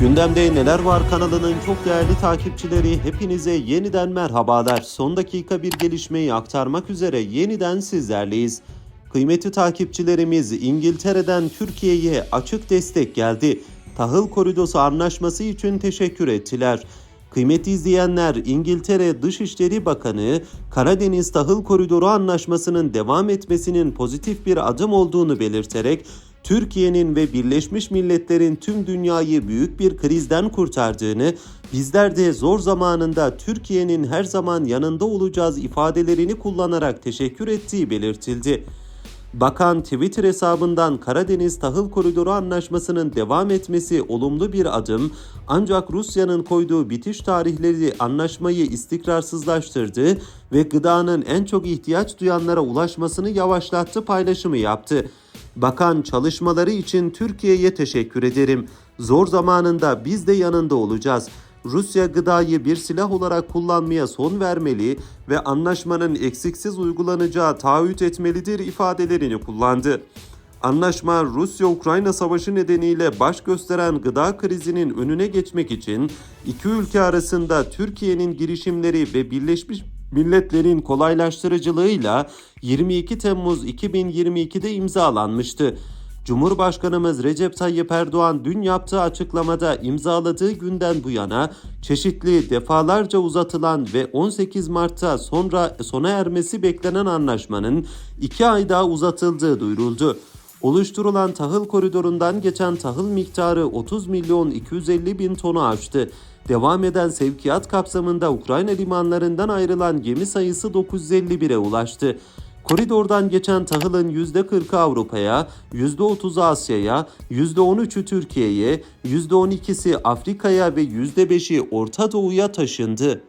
Gündemde Neler Var kanalının çok değerli takipçileri hepinize yeniden merhabalar. Son dakika bir gelişmeyi aktarmak üzere yeniden sizlerleyiz. Kıymetli takipçilerimiz İngiltere'den Türkiye'ye açık destek geldi. Tahıl koridosu anlaşması için teşekkür ettiler. Kıymetli izleyenler, İngiltere Dışişleri Bakanı, Karadeniz Tahıl Koridoru Anlaşması'nın devam etmesinin pozitif bir adım olduğunu belirterek, Türkiye'nin ve Birleşmiş Milletler'in tüm dünyayı büyük bir krizden kurtardığını, bizler de zor zamanında Türkiye'nin her zaman yanında olacağız ifadelerini kullanarak teşekkür ettiği belirtildi. Bakan Twitter hesabından Karadeniz Tahıl Koridoru Anlaşması'nın devam etmesi olumlu bir adım ancak Rusya'nın koyduğu bitiş tarihleri anlaşmayı istikrarsızlaştırdı ve gıdanın en çok ihtiyaç duyanlara ulaşmasını yavaşlattı paylaşımı yaptı. Bakan çalışmaları için Türkiye'ye teşekkür ederim. Zor zamanında biz de yanında olacağız. Rusya gıdayı bir silah olarak kullanmaya son vermeli ve anlaşmanın eksiksiz uygulanacağı taahhüt etmelidir ifadelerini kullandı. Anlaşma Rusya-Ukrayna savaşı nedeniyle baş gösteren gıda krizinin önüne geçmek için iki ülke arasında Türkiye'nin girişimleri ve Birleşmiş Milletler'in kolaylaştırıcılığıyla 22 Temmuz 2022'de imzalanmıştı. Cumhurbaşkanımız Recep Tayyip Erdoğan dün yaptığı açıklamada imzaladığı günden bu yana çeşitli defalarca uzatılan ve 18 Mart'ta sonra sona ermesi beklenen anlaşmanın 2 ay daha uzatıldığı duyuruldu. Oluşturulan tahıl koridorundan geçen tahıl miktarı 30 milyon 250 bin tonu aştı. Devam eden sevkiyat kapsamında Ukrayna limanlarından ayrılan gemi sayısı 951'e ulaştı. Koridordan geçen tahılın %40'ı Avrupa'ya, %30'u Asya'ya, %13'ü Türkiye'ye, %12'si Afrika'ya ve %5'i Orta Doğu'ya taşındı.